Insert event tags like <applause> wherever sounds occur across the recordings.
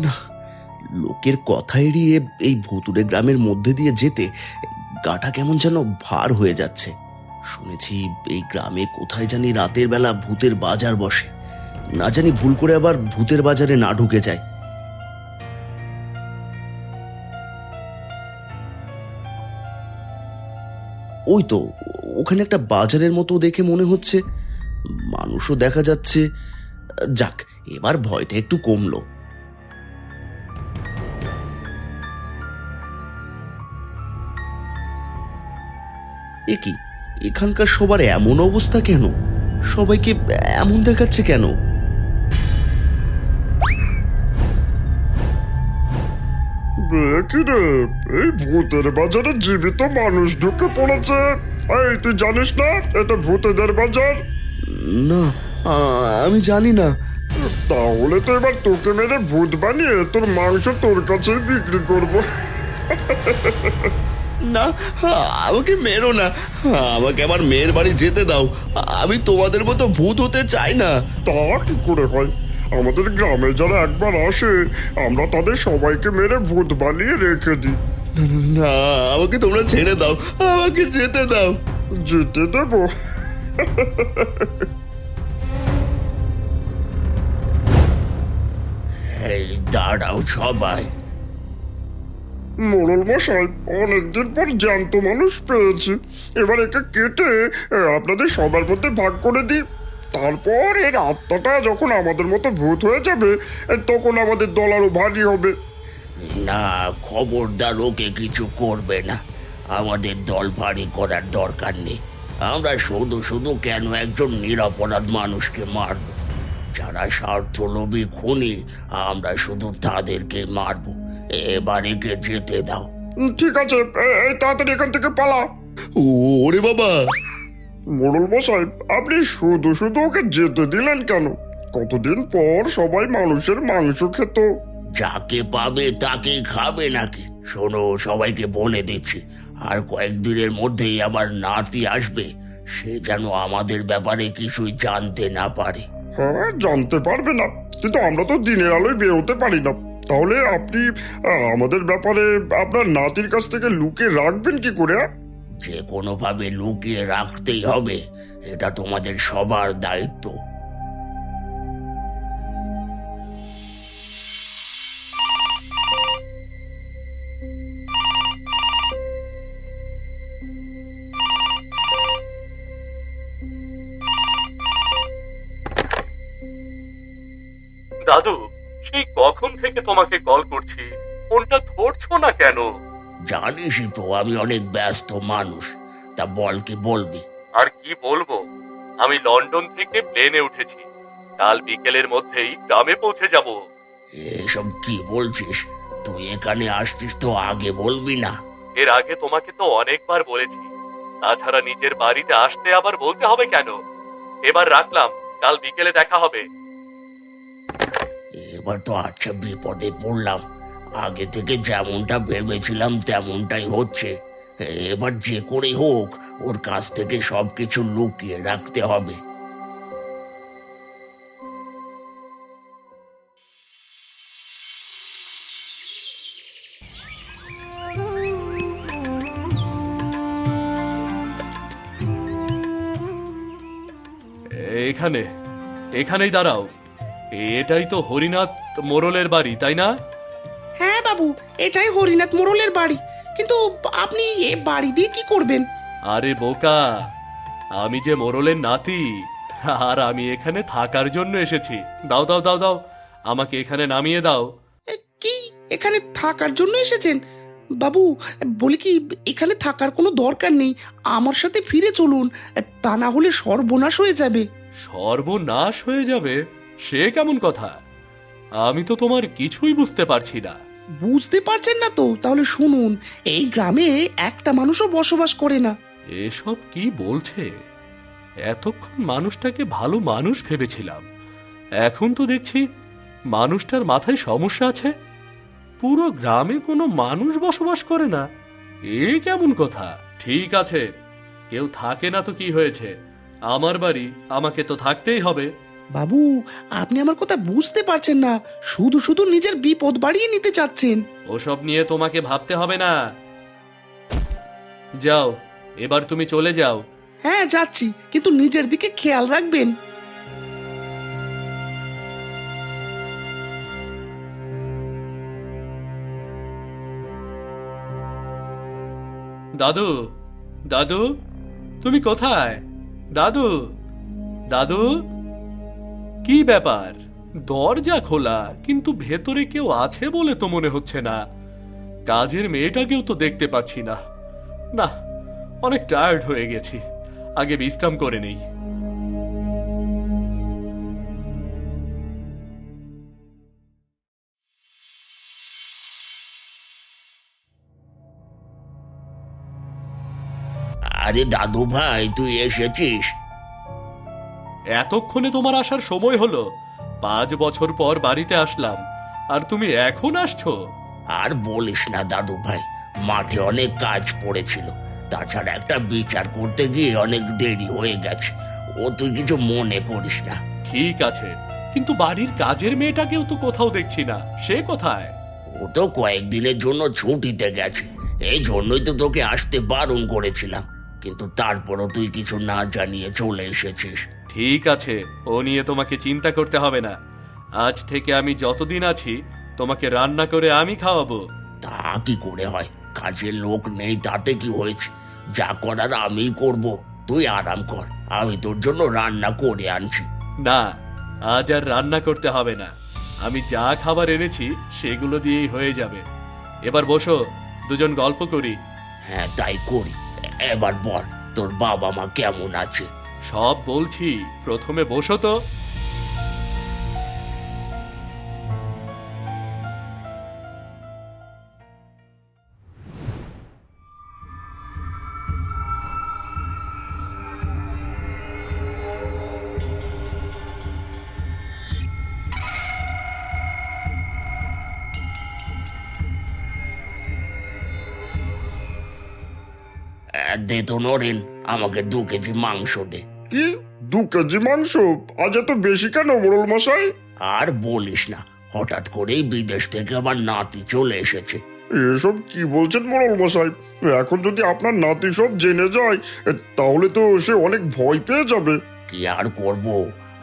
না। লোকের কথা এড়িয়ে এই ভুতুরে গ্রামের মধ্যে দিয়ে যেতে গাটা কেমন যেন ভার হয়ে যাচ্ছে। শুনেছি এই গ্রামে কোথায় জানি রাতের বেলা ভূতের বাজার বসে। না জানি ভুল করে আবার ভূতের বাজারে না ঢুকে যায়। ওই তো, ওখানে একটা বাজারের মতো দেখে মনে হচ্ছে। মানুষও দেখা যাচ্ছে। যাক, এবার ভয়টা একটু কমলো। এ কি? এখানকার সবার এমন অবস্থা কেন? সবাইকে এমন দেখাচ্ছে কেন? কি রে এই ভূতের বাজারে জীবিত মানুষ ঢুকে পড়েছে। এই তুই জানিস না এটা ভূতেদের বাজার? না আমি জানি না। তাহলে তো এবার তোকে মেরে ভূত বানিয়ে তোর মাংস তোর কাছেই বিক্রি করব। না আমাকে মেরো না। আমাকে আমার মেয়ের বাড়ি যেতে দাও। আমি তোমাদের মতো ভূত হতে চাই না। তা কি করে হয়? আমাদের গ্রামে যারা একবার আসে আমরা তাদের সবাইকে মেরে ভূত বানিয়ে রেখে দিই। না, না, না আমাকে তোমরা ছেড়ে দাও। আমাকে যেতে দাও। যেতে দেবো। এই দাঁড়াও সবাই। মোড়ল মশাই অনেকদিন পর জ্যান্ত মানুষ পেয়েছি। এবার একে কেটে আপনাদের সবার মধ্যে ভাগ করে দিই। তারপর এর আত্মাটা যখন আমাদের মতো ভূত হয়ে যাবে তখন আমাদের দল আরও ভারী হবে। না, খবরদার ওকে কিছু করবে না। আমাদের দল ভারী করার দরকার নেই। আমরা শুধু শুধু কেন একজন নিরাপরাধ মানুষকে মারব? যারা স্বার্থলোভী খুনি, আমরা শুধু তাদেরকে মারব। এবার একে যেতে দাও। ঠিক আছে এই তাড়াতাড়ি এখান থেকে পালা। ওরে বাবা। মোড়ল মশাই আপনি শুধু শুধু ওকে যেতে দিলেন কেন? কতদিন পর সবাই মানুষের মাংস খেত। যাকে পাবে তাকেই খাবে নাকি? শোনো সবাইকে বলে দিচ্ছি আর কয়েকদিনের মধ্যেই আমার নাতি আসবে। সে যেন আমাদের ব্যাপারে কিছুই জানতে না পারে। হ্যাঁ জানতে পারবে না কিন্তু আমরা তো দিনের আলোয় বেরোতে পারি না। তাহলে আপনি আমাদের ব্যাপারে আপনার নাতির কাছ থেকে লুকে রাখবেন কি করে? যে কোনোভাবে লুকিয়ে রাখতেই হবে এটা তোমাদের সবার দায়িত্ব দাদু সেই কখন থেকে তোমাকে কল করছি? ফোনটা ধরছো না কেন? জানিসই তো আমি অনেক ব্যস্ত মানুষ। তা বল কি বলবি? আর কি বলব? আমি লন্ডন থেকে প্লেনে উঠেছি। কাল বিকেলের মধ্যেই গ্রামে পৌঁছে যাব। এসব কি বলছিস? তুই এখানে আসছিস তো আগে বলবি না। এর আগে তোমাকে তো অনেকবার বলেছি। তাছাড়া নিজের বাড়িতে আসতে আবার বলতে হবে কেন? এবার রাখলাম কাল বিকেলে দেখা হবে। এবার তো আচ্ছা বিপদে পড়লাম। আগে থেকে যেমনটা ভেবেছিলাম তেমনটাই হচ্ছে। এবার যে করে হোক, ওর কাছ থেকে সবকিছু লুকিয়ে রাখতে হবে। এখানে, এখানেই দাঁড়াও। এটাই তো হরিনাথ মোরলের বাড়ি তাই না? হ্যাঁ বাবু এটাই হরিনাথ মোড়লের বাড়ি। কিন্তু আপনি এ বাড়ি দিয়ে কি করবেন? আরে বোকা আমি যে মোরলের নাতি আর আমি এখানে থাকার জন্য এসেছি। দাও দাও দাও দাও আমাকে এখানে নামিয়ে দাও। এ, কি? এখানে থাকার জন্য এসেছেন? বাবু বলি কি এখানে থাকার কোনো দরকার নেই। আমার সাথে ফিরে চলুন তা না হলে সর্বনাশ হয়ে যাবে। সর্বনাশ হয়ে যাবে? সে কেমন কথা? আমি তো তোমার কিছুই বুঝতে পারছি না। বুঝতে পারছেন না তো? তাহলে শুনুন এই গ্রামে একটা মানুষও বসবাস করে না। এসব কি বলছে? এতক্ষণ মানুষটাকে ভালো মানুষ ভেবেছিলাম। এখন তো দেখছি মানুষটার মাথায় সমস্যা আছে। পুরো গ্রামে কোনো মানুষ বসবাস করে না। এ কেমন কথা? ঠিক আছে। কেউ থাকে না তো কি হয়েছে? আমার বাড়ি আমাকে তো থাকতেই হবে। বাবু আপনি আমার কথা বুঝতে পারছেন না। শুধু শুধু নিজের বিপদ বাড়িয়ে নিতে চাচ্ছেন। ওসব নিয়ে তোমাকে ভাবতে হবে না। যাও এবার তুমি চলে যাও। হ্যাঁ যাচ্ছি কিন্তু নিজের দিকে খেয়াল রাখবেন। দাদু দাদু তুমি কোথায়? দাদু দাদু কি ব্যাপার? দরজা খোলা, কিন্তু ভেতরে কেউ আছে বলে তো মনে হচ্ছে না। কাজের মেয়েটাকেও তো দেখতে পাচ্ছি না। না, অনেক টায়ার্ড হয়ে গেছি। আগে বিশ্রাম করে নেই। আরে দাদু ভাই তুই এসেছিস? এতক্ষণে তোমার আসার সময় হলো। পাঁচ বছর পর বাড়িতে আসলাম। আর তুমি এখন আসছো? আর বলিস না দাদু ভাই মাঠে অনেক কাজ পড়েছিল। তাছাড়া একটা বিচার করতে গিয়ে অনেক দেরি হয়ে গেছে। ও তুই কিছু মনে করিস না। ঠিক আছে কিন্তু বাড়ির কাজের মেয়েটাকেও তো কোথাও দেখছি না। সে কোথায়? ও তো কয়েকদিনের জন্য ছুটিতে গেছে। এই জন্যই তো তোকে আসতে বারণ করেছিলাম। কিন্তু তারপরও তুই কিছু না জানিয়ে চলে এসেছিস। ঠিক আছে ও নিয়ে তোমাকে চিন্তা করতে হবে না। আজ থেকে আমি যতদিন আছি তোমাকে রান্না করে আমি খাওয়াবো। তা কি করে হয়? কাজের লোক নেই তাতে কি হয়েছে? যা করার আমিই করব। তুই আরাম কর আমি তোর জন্য রান্না করে আনছি। না আজ আর রান্না করতে হবে না। আমি যা খাবার এনেছি সেগুলো দিয়েই হয়ে যাবে। এবার বসো দুজন গল্প করি। হ্যাঁ তাই করি। এবার বল তোর বাবা মা কেমন আছে? সব বলছি প্রথমে বসো তো। দে তো নরেন আমাকে দু কেজি মাংস দে। কি? দু কেজি মাংস? আজ এত বেশি কেন মোড়ল মশাই? আর বলিস না হঠাৎ করেই বিদেশ থেকে আমার নাতি চলে এসেছে। এসব কি বলছেন মোড়ল মশাই? এখন যদি আপনার নাতি সব জেনে যায় তাহলে তো সে অনেক ভয় পেয়ে যাবে। কি আর করব?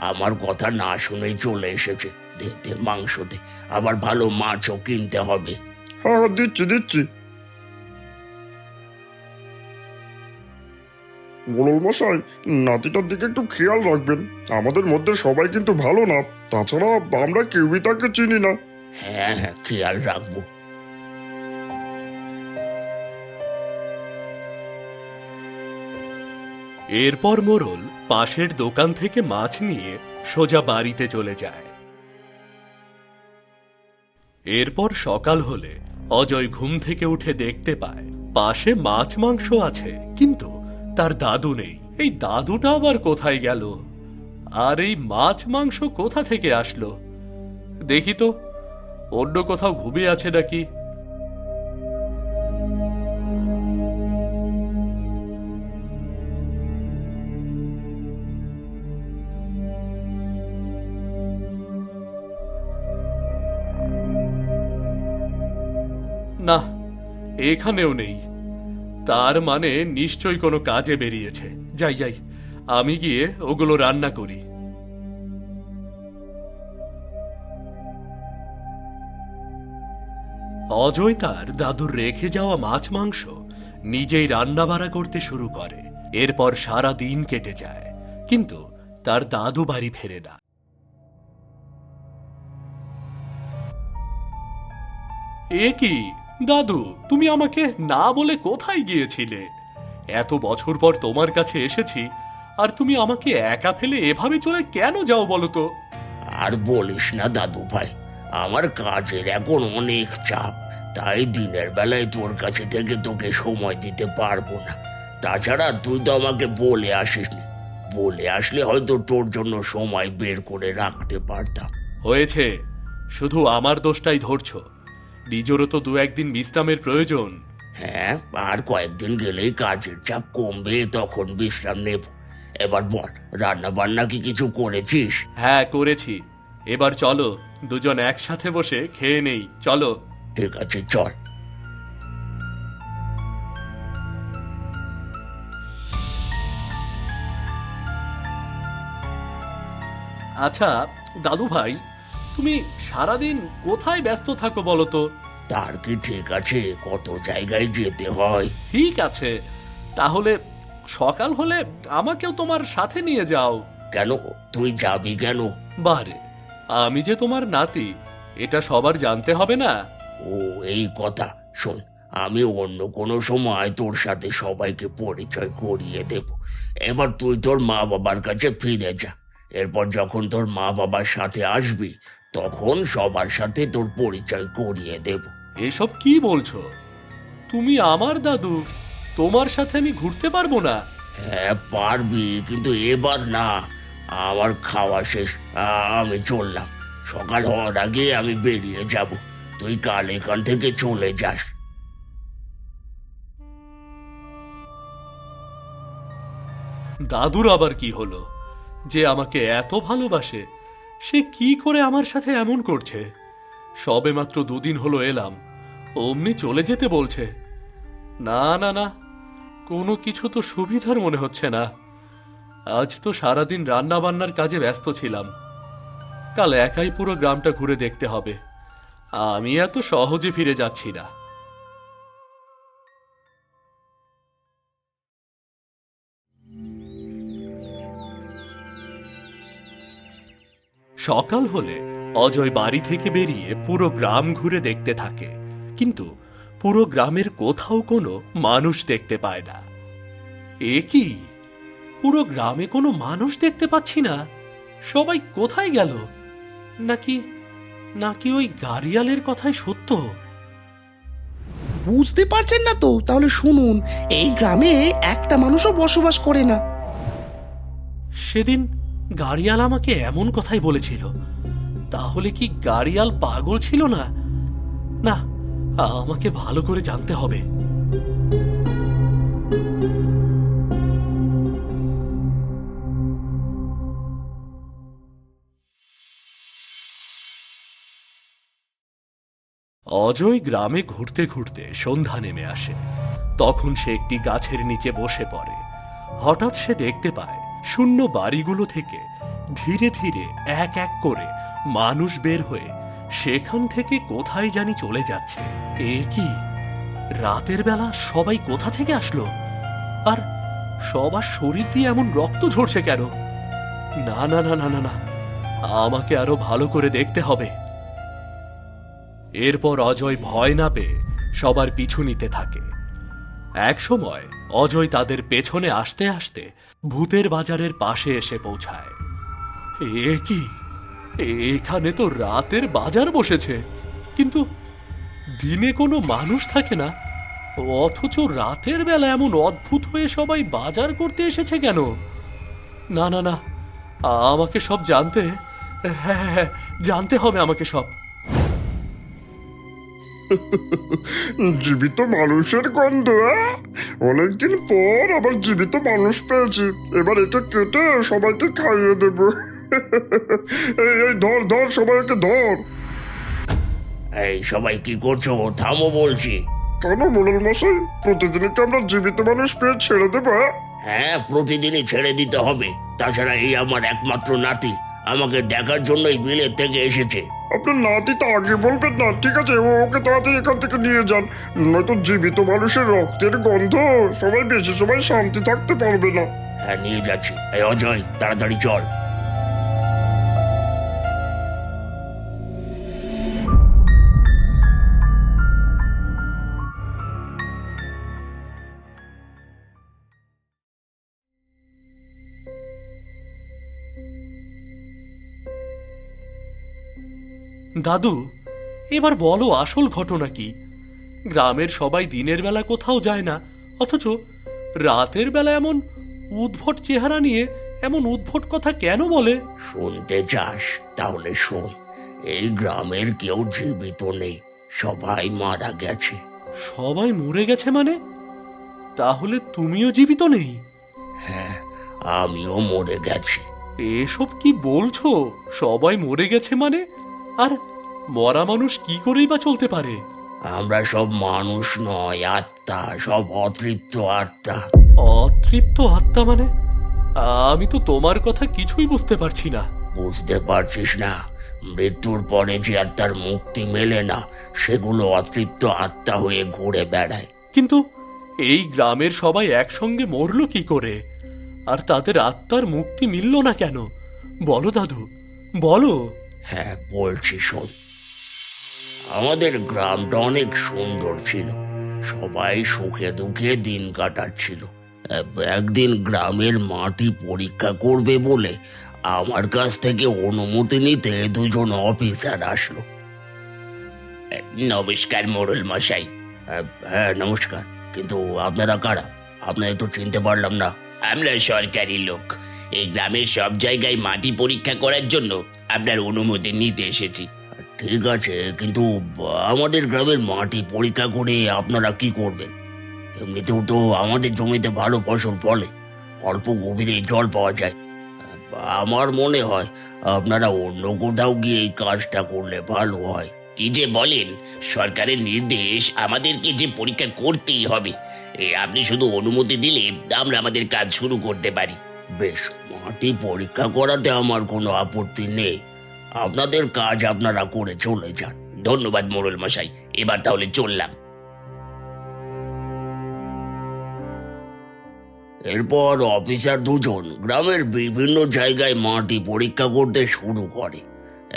আমার কথা না শুনেই চলে এসেছে। দে দে মাংস দে। আবার ভালো মাছও কিনতে হবে। হ্যাঁ হ্যাঁ দিচ্ছি দিচ্ছি। মোড়ল মশাই নাতিটার দিকে একটু খেয়াল রাখবেন। আমাদের মধ্যে সবাই কিন্তু ভালো না তাছাড়া আমরা কেউই তাকে চিনি না। হ্যাঁ হ্যাঁ খেয়াল রাখব। এরপর মোরল পাশের দোকান থেকে মাছ নিয়ে সোজা বাড়িতে চলে যায়। এরপর সকাল হলে অজয় ঘুম থেকে উঠে দেখতে পায় পাশে মাছ মাংস আছে কিন্তু তার দাদু নেই। এই দাদুটা আবার কোথায় গেল? আর এই মাছ মাংস কোথা থেকে আসলো? দেখি তো, অন্য কোথাও ঘুমিয়ে আছে নাকি? না, এখানেও নেই। তার মানে নিশ্চয়ই কোনো কাজে বেরিয়েছে। যাই যাই, আমি গিয়ে ওগুলো রান্না করি। অজয় তার দাদুর রেখে যাওয়া মাছ মাংস নিজেই রান্না বাড়া করতে শুরু করে। এরপর সারা দিন কেটে যায়। কিন্তু তার দাদু বাড়ি ফেরে না। এ কি? দাদু তুমি আমাকে না বলে কোথায় গিয়েছিলে? এত বছর পর তোমার কাছে এসেছি আর তুমি আমাকে একা ফেলে এভাবে চলে কেন যাও বলো তো? আর বলিস না দাদু ভাই আমার কাজের এখন অনেক চাপ তাই দিনের বেলায় তোর কাছে থেকে তোকে সময় দিতে পারব না। তাছাড়া তুই তো আমাকে বলে আসিসনি বলে আসলে হয়তো তোর জন্য সময় বের করে রাখতে পারতাম। হয়েছে শুধু আমার দোষটাই ধরছো। নিজেরও তো দু একদিন বিশ্রামের প্রয়োজন। হ্যাঁ আর কয়েকদিন গেলেই কাজের চাপ কমবে তখন বিশ্রাম নেব। এবার বল রান্না বান্না কি কিছু করেছিস? হ্যাঁ করেছি। এবার চলো দুজন একসাথে বসে খেয়ে নেই। চলো। ঠিক আছে চল। আচ্ছা দাদু ভাই তুমি সারাদিন কোথায় ব্যস্ত থাকো বলো তো? তার কি ঠিক আছে? কত জায়গায় যেতে হয়। ঠিক আছে। তাহলে সকাল হলে আমাকেও তোমার সাথে নিয়ে যাও। কেন? তুই যাবি কেন? বারে আমি যে তোমার নাতি এটা সবার জানতে হবে না? ও এই কথা। শোন আমি অন্য কোনো সময় তোর সাথে সবাইকে পরিচয় করিয়ে দেব। এবার তুই তোর মা বাবার কাছে ফিরে যা। এরপর যখন তোর মা বাবার সাথে আসবি তখন সবার সাথে তোর পরিচয় করিয়ে দেব। এসব কি বলছো? তুমি আমার দাদু তোমার সাথে আমি ঘুরতে পারব না। হ্যাঁ পারবি কিন্তু এবার না। আমার খাওয়া শেষ আমি চললাম। সকাল হওয়ার আগে আমি বেরিয়ে যাব। তুই কাল এখান থেকে চলে যাস। দাদুর আবার কি হলো? যে আমাকে এত ভালোবাসে। সে কি করে আমার সাথে এমন করছে? সবে মাত্র দুদিন হলো এলাম, অমনি চলে যেতে বলছে। না না না, কোনো কিছু তো সুবিধার মনে হচ্ছে না। আজ তো সারাদিন রান্না বান্নার কাজে ব্যস্ত ছিলাম। কাল একাই পুরো গ্রামটা ঘুরে দেখতে হবে। আমি এত সহজে ফিরে যাচ্ছি না। সকাল হলে অজয় বাড়ি থেকে বেরিয়ে পুরো গ্রাম ঘুরে দেখতে থাকে। কিন্তু পুরো গ্রামের কোথাও কোনো মানুষ দেখতে পায় না। এ কি? পুরো গ্রামে কোনো মানুষ দেখতে পাচ্ছি না? সবাই কোথায় গেল? নাকি নাকি ওই গাড়িয়ালের কথাই সত্য? বুঝতে পারছেন না তো তাহলে শুনুন এই গ্রামে একটা মানুষও বসবাস করে না। সেদিন গাড়িয়াল আমাকে এমন কথাই বলেছিল। তাহলে কি গাড়িয়াল পাগল ছিল না? না, আমাকে ভালো করে জানতে হবে। অজয় গ্রামে ঘুরতে ঘুরতে সন্ধ্যা নেমে আসে। তখন সে একটি গাছের নিচে বসে পড়ে। হঠাৎ সে দেখতে পায় শূন্য বাড়িগুলো থেকে ধীরে ধীরে এক এক করে মানুষ বের হয়ে সেখান থেকে কোথায় জানি চলে যাচ্ছে। এ কি? রাতের বেলা সবাই কোথা থেকে আসলো? আর সবার শরীর দিয়ে এমন রক্ত ঝরছে কেন? না না না না না না, আমাকে আরও ভালো করে দেখতে হবে। এরপর অজয় ভয় না পেয়ে সবার পিছু নিতে থাকে। এক সময় অজয় তাদের পেছনে আসতে আসতে ভূতের বাজারের পাশে এসে পৌঁছায়। এ কি? এখানে তো রাতের বাজার বসেছে। কিন্তু দিনে কোনো মানুষ থাকে না। অথচ রাতের বেলা এমন অদ্ভুত হয়ে সবাই বাজার করতে এসেছে কেন? না না না আমাকে সব জানতে হ্যাঁ হ্যাঁ হ্যাঁ, জানতে হবে আমাকে সব। জীবিত মানুষের গন্ধ অনেকদিন পর আবার জীবিত মানুষ পেয়েছি। এবার এটা কেটে সবাইকে খাইয়ে দেব। এই এই ধর ধর সবাইকে ধর। এই সবাই কি করছ? থামো বলছি। কেন মোড়ল মশাই? প্রতিদিনই কি আমরা জীবিত মানুষ পেয়ে ছেড়ে দেবো? হ্যাঁ প্রতিদিনই ছেড়ে দিতে হবে। তাছাড়া এই আমার একমাত্র নাতি। আমাকে দেখার জন্য এই বিলেত থেকে এসেছে। আপনার নাতি তো আগে বলবেন না ঠিক আছে? ও ওকে তাড়াতাড়ি এখান থেকে নিয়ে যান। নয়তো জীবিত মানুষের রক্তের গন্ধ সবাই বেশি সবাই শান্তি থাকতে পারবে না। হ্যাঁ নিয়ে যাচ্ছি। এই অজয় তাড়াতাড়ি চল। দাদু এবার বলো আসল ঘটনা কি? গ্রামের সবাই দিনের বেলা কোথাও যায় না অথচ রাতের বেলা এমন উদ্ভট চেহারা নিয়ে এমন উদ্ভট কথা কেন বলে? শুনতে চাস তাহলে শোন এই গ্রামের কেউ জীবিত নেই সবাই মারা গেছে। সবাই মরে গেছে মানে? তাহলে তুমিও জীবিত নেই? হ্যাঁ আমিও মরে গেছি। এসব কি বলছো? সবাই মরে গেছে মানে? আর মরা মানুষ কি করেই বা চলতে পারে? আমরা সব মানুষ নয় আত্মা সব অতৃপ্ত আত্মা। অতৃপ্ত আত্মা মানে? আমি তো তোমার কথা কিছুই বুঝতে পারছি না। বুঝতে পারছিস না? মৃত্যুর পরে যে আত্মার মুক্তি মেলে না সেগুলো অতৃপ্ত আত্মা হয়ে ঘুরে বেড়ায়। কিন্তু এই গ্রামের সবাই একসঙ্গে মরলো কি করে? আর তাদের আত্মার মুক্তি মিলল না কেন? বলো দাদু বলো। হ্যাঁ বলছি শোন। আমাদের গ্রামটা অনেক সুন্দর ছিল। সবাই সুখে দুঃখে দিন কাটাচ্ছিল। একদিন গ্রামের মাটি পরীক্ষা করবে বলে আমার কাছ থেকে অনুমতি নিতে দুজন অফিসার আসলো। নমস্কার মোড়ল মশাই। হ্যাঁ নমস্কার। কিন্তু আপনারা কারা? আপনাদের তো চিনতে পারলাম না। আমরা সরকারি লোক। এই গ্রামের সব জায়গায় মাটি পরীক্ষা করার জন্য আপনার অনুমতি নিতে এসেছি। ঠিক আছে কিন্তু আমাদের গ্রামের মাটি পরীক্ষা করে আপনারা কি করবেন? এমনিতেও তো আমাদের জমিতে ভালো ফসল ফলে অল্প গভীরে জল পাওয়া যায়। আমার মনে হয় আপনারা অন্য কোথাও গিয়ে এই কাজটা করলে ভালো হয়। কি যে বলেন সরকারের নির্দেশ আমাদেরকে যে পরীক্ষা করতেই হবে এ, আপনি শুধু অনুমতি দিলে আমরা আমাদের কাজ শুরু করতে পারি। বেশ, মাটি পরীক্ষা করাতে আমার কোনো আপত্তি নেই। আপনাদের কাজ আপনারা করে চলে যান। ধন্যবাদ মোড়ল মশাই, এবার তাহলে চললাম। এরপর অফিসার দুজন গ্রামের বিভিন্ন জায়গায় মাটি পরীক্ষা করতে শুরু করে।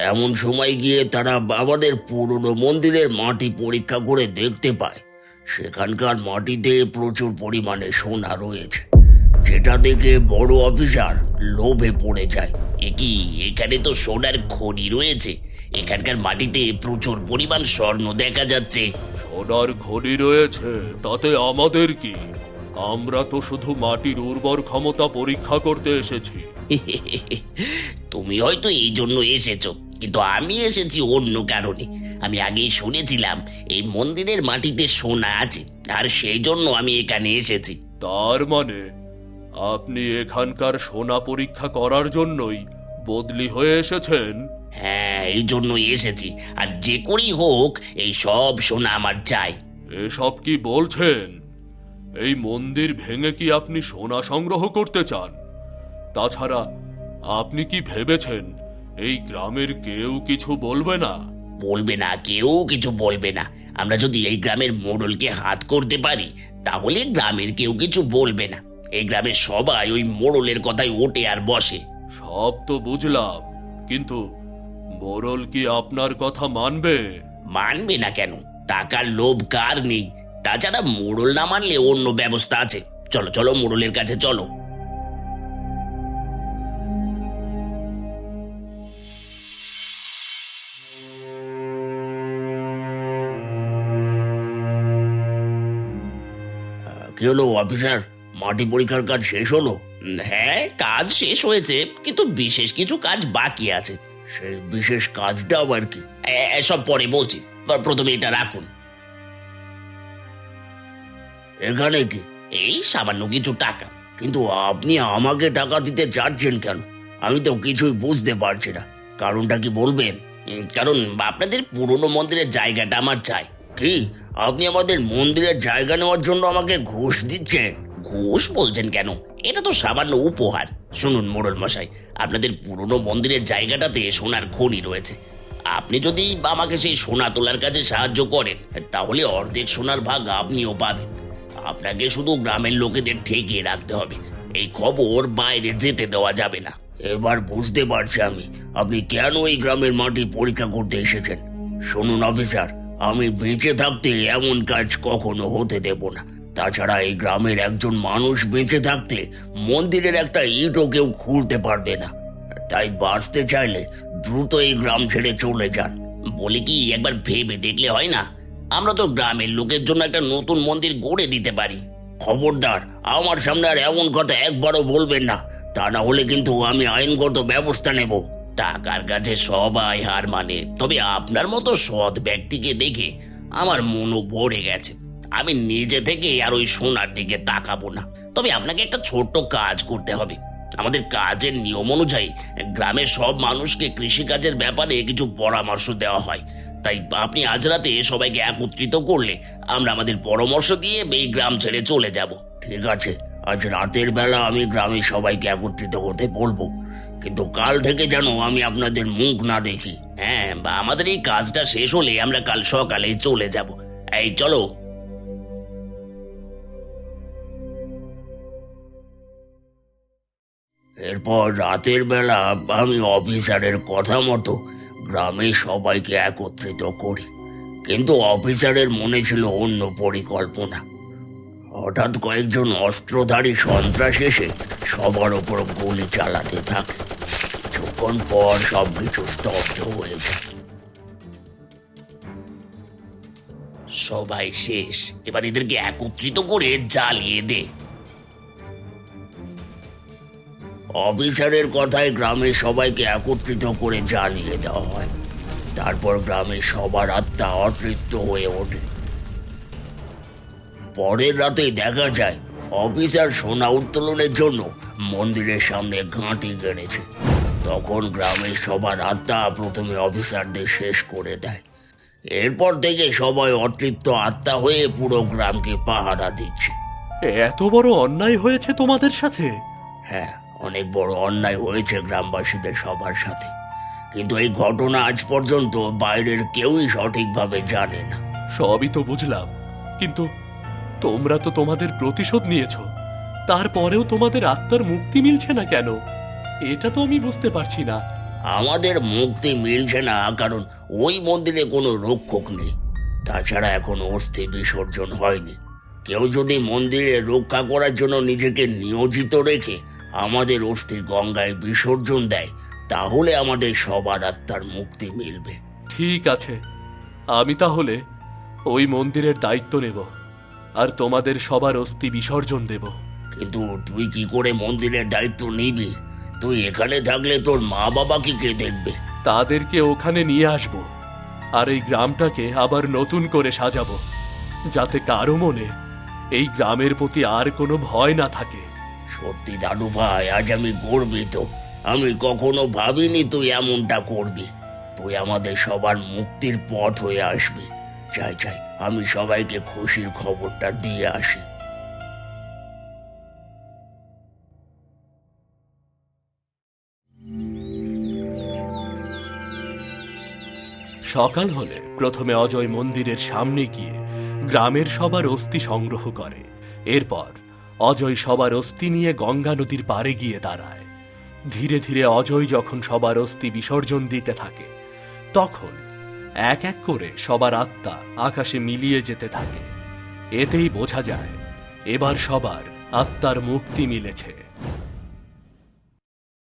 এমন সময় গিয়ে তারা বাবাদের পুরনো মন্দিরের মাটি পরীক্ষা করে দেখতে পায়। সেখানকার মাটিতে প্রচুর পরিমাণে সোনা রয়েছে। যেটা দেখে বড় অফিসার লোভে পড়ে যায়। এ কি এখানে তো সোনার খনি রয়েছে। এখানকার মাটিতে প্রচুর পরিমাণ স্বর্ণ দেখা যাচ্ছে। সোনার খনি রয়েছে তাতে আমাদের কি? আমরা তো শুধু মাটির উর্বর ক্ষমতা পরীক্ষা করতে এসেছি। <laughs> তুমি হয়তো এই জন্য এসেছ কিন্তু আমি এসেছি অন্য কারণে। আমি আগেই শুনেছিলাম এই মন্দিরের মাটিতে সোনা আছে আর সেই জন্য আমি এখানে এসেছি। তার মানে আপনি এখানকার সোনা পরীক্ষা করার জন্যই বদলি হয়ে এসেছেন। হ্যাঁ এই জন্যই এসেছি। আর যে করেই হোক এই সব সোনা আমার চাই। এসব কি বলছেন? এই মন্দির ভেঙে কি আপনি সোনা সংগ্রহ করতে চান? তাছাড়া আপনি কি ভেবেছেন এই গ্রামের কেউ কিছু বলবে না? বলবে না কেউ কিছু বলবে না। আমরা যদি এই গ্রামের মোড়লকে হাত করতে পারি তাহলে গ্রামের কেউ কিছু বলবে না। এই গ্রামের সবাই ওই মোড়লের কথাই ওঠে আর বসে। সব তো বুঝলাম কিন্তু মোরল কি আপনার কথা মানবে? মানবে না কেন? টাকার লোভ কার নেই? তাছাড়া মোড়ল না মানলে অন্য ব্যবস্থা আছে। চলো চলো মোড়লের কাছে চলো। কি হলো অফিসার? মাটি পরীক্ষার কাজ শেষ হলো? হ্যাঁ কাজ শেষ হয়েছে কিন্তু বিশেষ কিছু কাজ বাকি আছে। সেই বিশেষ কাজটা আবার কি? সব পরে বলছি। পর- প্রথমে এটা রাখুন। এখানে কি? এই সামান্য কিছু টাকা। কিন্তু আপনি আমাকে টাকা দিতে চাচ্ছেন কেন? আমি তো কিছুই বুঝতে পারছি না। কারণটা কি বলবেন? কারণ আপনাদের পুরনো মন্দিরের জায়গাটা আমার চাই। কি? আপনি আমাদের মন্দিরের জায়গা নেওয়ার জন্য আমাকে ঘুষ দিচ্ছেন? ঘুষ বলছেন কেন? এটা তো সামান্য উপহার। শুনুন মোড়ল মশাই, আপনাদের পুরনো মন্দিরের জায়গাটাতে সোনার খনি রয়েছে। আপনি যদি আমাকে সেই সোনা তোলার কাজে সাহায্য করেন, তাহলে অর্ধেক সোনার ভাগ আপনিও পাবেন। আপনাকে শুধু গ্রামের লোকেদের ঠেকিয়ে রাখতে হবে। এই খবর বাইরে যেতে দেওয়া যাবে না। এবার বুঝতে পারছি আমি, আপনি কেন এই গ্রামের মাটি পরীক্ষা করতে এসেছেন? শুনুন অফিসার, আমি বেঁচে থাকতে এমন কাজ কখনো হতে দেব না। তাছাড়া এই গ্রামের একজন মানুষ বেঁচে থাকতে মন্দিরের একটা ইটও কেউ খুলতে পারবে না। তাই বাঁচতে চাইলে দ্রুত এই গ্রাম ছেড়ে চলে যান। বলে কি, একবার ভেবে দেখলে হয় না? আমরা তো গ্রামের লোকের জন্য একটা নতুন মন্দির গড়ে দিতে পারি। খবরদার, আমার সামনে আর এমন কথা একবারও বলবেন না। তা না হলে কিন্তু আমি আইনগত ব্যবস্থা নেব। টাকার কাছে সবাই হার মানে তবে আপনার মতো সৎ ব্যক্তিকে দেখে আমার মনও ভরে গেছে। আমি নিজে থেকে আর ওই সোনার দিকে তাকাবো না। তবে আপনাকে একটা ছোট্ট কাজ করতে হবে। আমাদের কাজের নিয়ম অনুযায়ী গ্রামের সব মানুষকে কৃষিকাজের ব্যাপারে কিছু পরামর্শ দেওয়া হয়। তাই আপনি আজ রাতে সবাইকে একত্রিত করলে আমরা আমাদের পরামর্শ দিয়ে এই গ্রাম ছেড়ে চলে যাব। ঠিক আছে, আজ রাতের বেলা আমি গ্রামের সবাইকে একত্রিত হতে বলব। কিন্তু কাল থেকে যেন আমি আপনাদের মুখ না দেখি। হ্যাঁ বা আমাদের এই কাজটা শেষ হলে আমরা কাল সকালে চলে যাব। এই, চলো। এরপর রাতের বেলা আমি অফিসারের কথা মতো গ্রামে সবাইকে একত্রিত করি। কিন্তু অফিসারের মনে ছিল অন্য পরিকল্পনা। হঠাৎ কয়েকজন অস্ত্রধারী সন্ত্রাস এসে সবার ওপর গুলি চালাতে থাকে। কিছুক্ষণ পর সবকিছু স্তব্ধ হয়ে যায়। সবাই শেষ। এবার এদেরকে একত্রিত করে জ্বালিয়ে দে। অফিসারের কথায় গ্রামের সবাইকে একত্রিত করে জ্বালিয়ে দেওয়া হয়। তারপর গ্রামের সবার আত্মা অতৃপ্ত হয়ে ওঠে। পরের রাতেই দেখা যায় অফিসার সোনা উত্তোলনের জন্য মন্দিরের সামনে ঘাঁটি গেড়েছে। তখন গ্রামের সবার আত্মা প্রথমে অফিসারদের শেষ করে দেয়। এরপর থেকে সবাই অতৃপ্ত আত্মা হয়ে পুরো গ্রামকে পাহারা দিচ্ছে। এত বড় অন্যায় হয়েছে তোমাদের সাথে? হ্যাঁ অনেক বড় অন্যায় হয়েছে গ্রামবাসীদের সবার সাথে। কিন্তু এই ঘটনা আজ পর্যন্ত বাইরের কেউই সঠিকভাবে জানে না। সবই তো বুঝলাম। কিন্তু তোমরা তো তোমাদের প্রতিশোধ নিয়েছো। তারপরেও তোমাদের আত্মার মুক্তি মিলছে না কেন? এটা তো আমি বুঝতে পারছি না। আমাদের মুক্তি মিলছে না কারণ ওই মন্দিরে কোনো রক্ষক নেই। তাছাড়া এখন অস্থি বিসর্জন হয়নি। কেউ যদি মন্দিরে রক্ষা করার জন্য নিজেকে নিয়োজিত রেখে আমাদের অস্থি গঙ্গায় বিসর্জন দেয় তাহলে আমাদের সবার আত্মার মুক্তি মিলবে। ঠিক আছে। আমি তাহলে ওই মন্দিরের দায়িত্ব নেব আর তোমাদের সবার অস্থি বিসর্জন দেব। কিন্তু তুই কি করে মন্দিরের দায়িত্ব নিবি? তুই এখানে থাকলে তোর মা বাবা কি কে দেখবে? তাদেরকে ওখানে নিয়ে আসব আর এই গ্রামটাকে আবার নতুন করে সাজাবো যাতে কারও মনে এই গ্রামের প্রতি আর কোনো ভয় না থাকে। সত্যি দাদু ভাই, আজ আমি গর্বিত। আমি কখনো ভাবিনি তুই এমনটা করবি। তুই আমাদের সবার মুক্তির পথ হয়ে আসবি। চাই চাই আমি সবাইকে খুশির খবরটা দিয়ে আসি। সকাল হলে প্রথমে অজয় মন্দিরের সামনে গিয়ে গ্রামের সবার অস্থি সংগ্রহ করে। এরপর অজয় সবার অস্থি নিয়ে গঙ্গা নদীর পাড়ে গিয়ে দাঁড়ায়। ধীরে ধীরে অজয় যখন সবার অস্থি বিসর্জন দিতে থাকে, তখন এক এক করে সবার আত্মা আকাশে মিলিয়ে যেতে থাকে। এতেই বোঝা যায়, এবার সবার আত্মার মুক্তি মিলেছে।